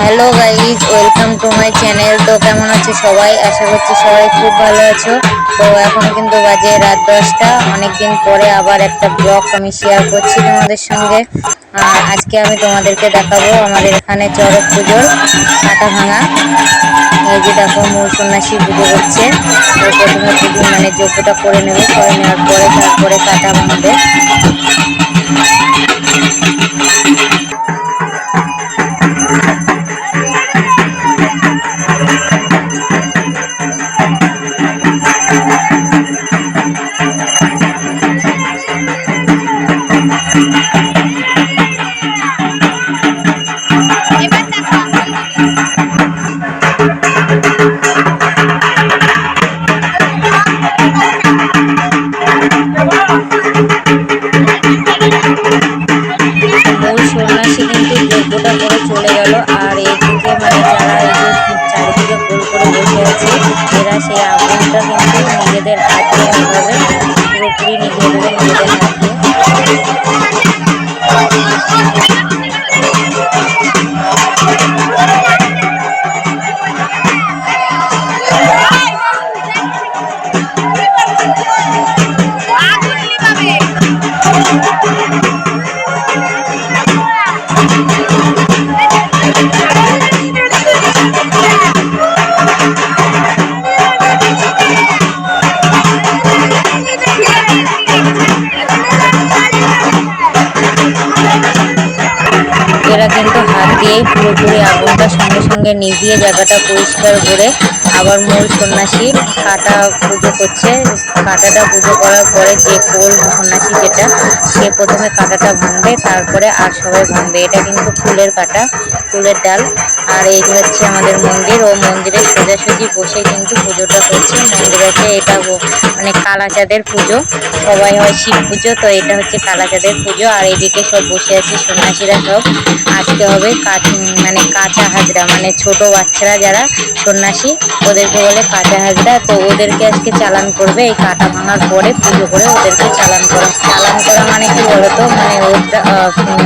Hello guys welcome to my channel. তো কেমন আছে সবাই? আশা করছি সবাই খুব ভালো আছো। তো এখন কিন্তু বাজে রাত দশটা। অনেকদিন পরে আবার একটা ব্লগ আমি শেয়ার করছি তোমাদের সঙ্গে। আজকে আমি তোমাদেরকে দেখাবো আমাদের এখানে চড়ক পুজোর কাটা ভাঙা এই যে দেখো, মূল সন্ন্যাসী পুজো হচ্ছে। প্রথমে পুজো মানে যোগ্যটা করে নেবে, করে নেওয়ার পরে তারপরে কাটা ভাঙবে পুরোপুরি নিভিয়ে দেবে নিজেদের হাত সঙ্গে নিভিয়ে জায়গাটা পরিষ্কার করে আবার মূল সন্ন্যাসী কাটা পুজো করছে। কাটাটা পুজো করার পরে যে কোল সন্ন্যাসী যেটা, সে প্রথমে কাটাটা ভাঙবে, তারপরে আর সবাই ভাঙবে। এটা কিন্তু ফুলের কাটা, ফুলের ডাল। আর এই হচ্ছে আমাদের মন্দির, ও মন্দিরে সোজাসুজি বসে কিন্তু পুজোটা করছে। মন্দিরেতে এটা মানে কালাচাঁদের পুজো। সবাই হয় শিব পুজো, তো এটা হচ্ছে কালাচাঁদের পুজো। আর এদিকে সব বসে আছে সন্ন্যাসীরা সব। আজকে হবে কাঠ- মানে কাঁচা হাজরা মানে ছোট বাচ্চারা যারা সন্ন্যাসী, ওদেরকে বলে কাঁচা হাজরা তো ওদেরকে আজকে চালান করবে, এই কাটা ভাঙার পরে পুজো করে ওদেরকে চালান করা। চালান করা মানে কি বলতো? মানে ওটা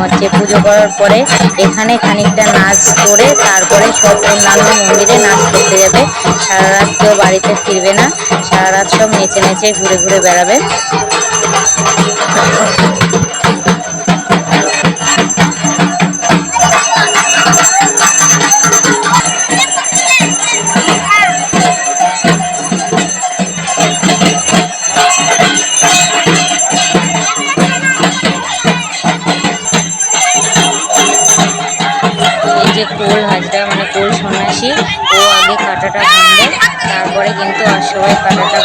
হচ্ছে পুজো করার পরে এখানে খানিকটা নাচ করে তারপরে সব অন্যান্য মন্দিরে নাচ করতে যাবে। সারা রাত কেউ বাড়িতে ফিরবে না। সারা রাত সব নেচে নেচে ঘুরে ঘুরে বেড়াবে। যে কোল হাজরা মানে কোল সন্ন্যাসী, ও আগে কাটাটা ভাঙবে তারপরে কিন্তু আর সবাই কাটাটা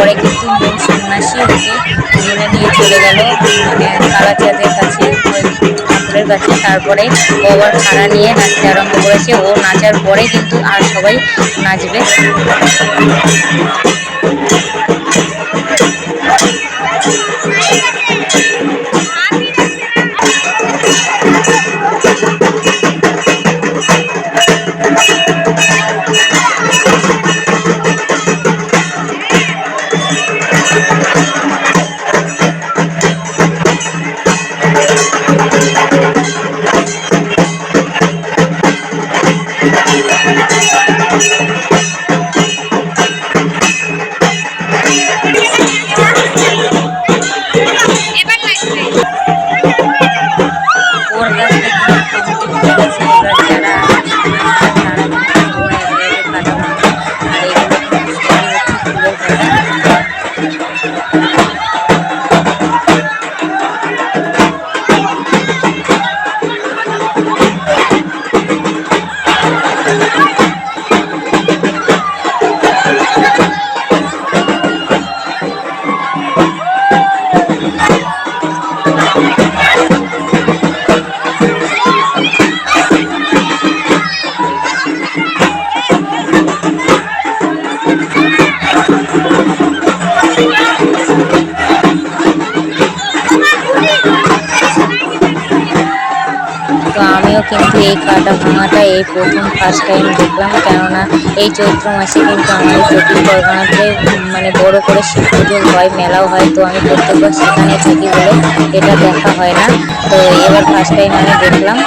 পরে কিন্তু সন্ন্যাসী ওকে ধরে নিয়ে চলে গেল। মানে কালাচাঁদের কাছে, ঠাকুরের কাছে। তারপরে ও আবার খাড়া নিয়ে নাচতে আরম্ভ করেছে। ও নাচার পরে কিন্তু আর সবাই নাচবে। ভাঙাটা এই প্রথম ফার্স্ট টাইম দেখলাম। কেননা এই চৈত্র মাসে কিন্তু আমাদের চব্বিশ পরগনাতে মানে বড় করে শিব পুজো হয় মেলাও হয়। তো আমি প্রত্যেকবার সেখানে থাকি বলে এটা দেখা হয় না। তো এবার ফার্স্ট টাইম আমি দেখলাম।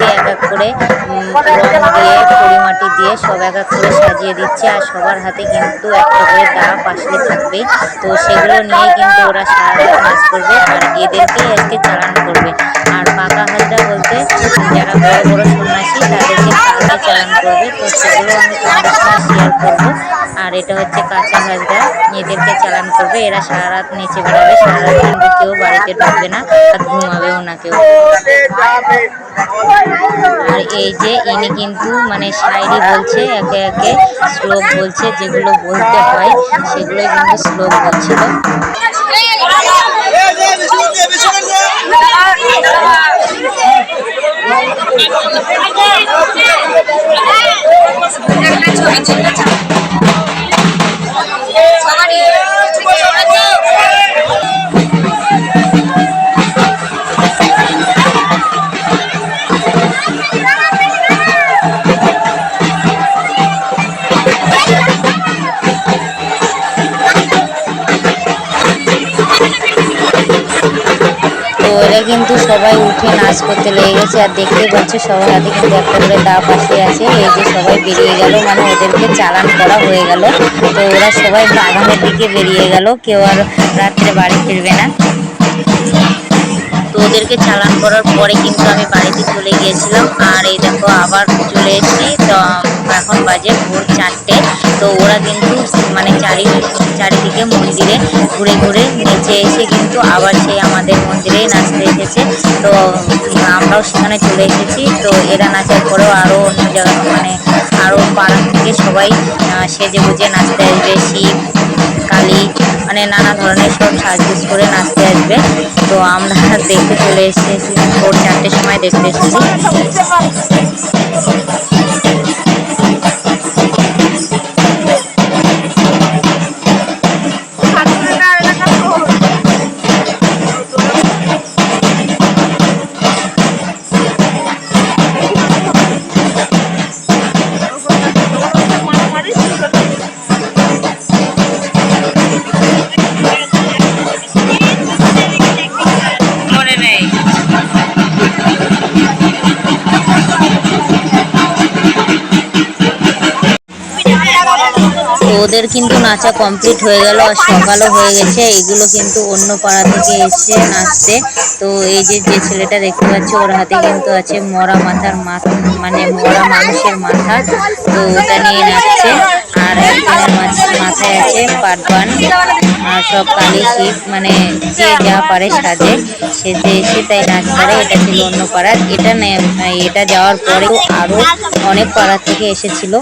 ওখান এক এক করে রং দিয়ে, পরিমাটি দিয়ে সব এক এক করে সাজিয়ে দিচ্ছে। আর সবার হাতে কিন্তু একটা করে দা পাশে থাকবেই তো সেগুলো নিয়ে কিন্তু ওরা সারা নাচ করবে। আর এদেরকে আজকে চালান করবে। আর পাকা হাজরা বলতে, যারা বড় বড় সন্ন্যাসী, তাদেরকে কালকে চালান করবে। তো সেগুলো আমি তোমাদের শেয়ার করব। আর এটা হচ্ছে কাঁচা হাজরা এদেরকে চালান করবে। এরা সারা রাত নিচে বেড়াবে। সারা রাত কিন্তু কেউ বাড়িতে ঢুকবে না। আর ঘুমাবেও না কেউ। আর এই যে ইনি কিন্তু মানে শায়রি বলছে একে একে শ্লোক বলছে যেগুলো বলতে হয় সেগুলো কিন্তু শ্লোক বলছিল এরা কিন্তু সবাই উঠে নাচ করতে লেগে গেছে আর দেখতেই পাচ্ছ সবার হাতে কিন্তু একটা করে দা পাশে আছে। এই যে সবাই বেরিয়ে গেল মানে ওদেরকে চালান করা হয়ে গেল। তো ওরা সবাই বাগানের দিকে বেরিয়ে গেল, কেউ আর রাত্রে বাড়ি ফিরবে না। তো ওদেরকে চালান করার পরে কিন্তু আমি বাড়িতে চলে গিয়েছিলাম। আর এই দেখো, আবার চলে এসেছি। তো এখন বাজে ভোর চারটে। তো ওরা কিন্তু মানে চারি চারিদিকে মন্দিরে ঘুরে ঘুরে নিচে এসে কিন্তু আবার সেই আমাদের মন্দিরেই নাচতে এসেছে। তো, আমরাও সেখানে চলে এসেছি। তো এরা নাচার পরেও আরও অন্য জায়গা মানে আরও পাড়া থেকে সবাই সেজে গুজে নাচতে আসবে। শিব, কালী মানে নানা ধরনের সব সাজগোজ করে নাচতে আসবে। তো আমরা দেখতে চলে এসেছি। ভোর চারটের সময় দেখতে এসেছি। ওদের কিন্তু নাচা কমপ্লিট হয়ে গেল আর সকালও হয়ে গেছে। এগুলো কিন্তু অন্য পাড়া থেকে এসে নাচতে তো এই যে যে ছেলেটা দেখতে পাচ্ছি, ওর হাতে কিন্তু আছে মরা মাথার মাথা মানে মরা মানুষের মাথা। তো ওটা নিয়ে নাচছে। আর মাথায় আছে পাটবান। আর সব কালী শিব মানে যে যা পারে সাজে। সেজে এসে তাই নাচ করে। এটা ছিল অন্য পাড়ার এটা এটা যাওয়ার পরেও আরও অনেক পাড়া থেকে এসেছিল।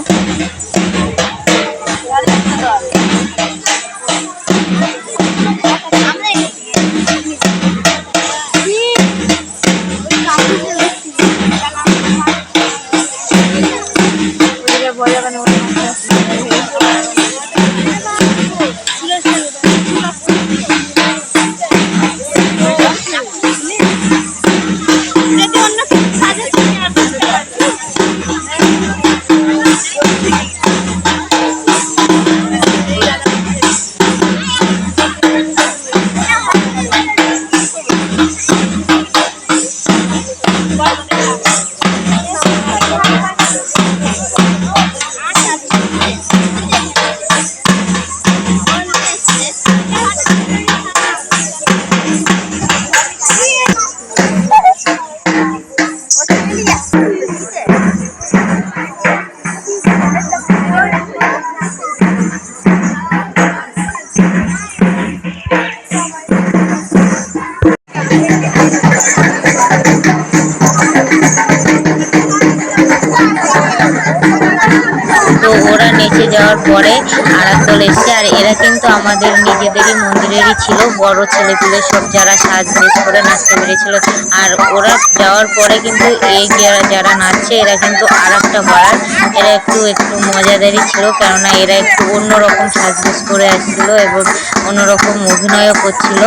Bye. আর এসছে আর এরা কিন্তু আমাদের নিজেদেরই মন্দিরেরই ছিল, বড় ছেলেপুলে সব যারা সাজগোজ করে নাচতে পেরেছিল। আর ওরা যাওয়ার পরে কিন্তু এই যারা যারা নাচছে, এরা কিন্তু আর একটা বার এরা একটু একটু মজাদারই ছিল, কেননা এরা একটু অন্যরকম সাজগোজ করে আসছিল এবং অন্যরকম অভিনয়ও করছিল।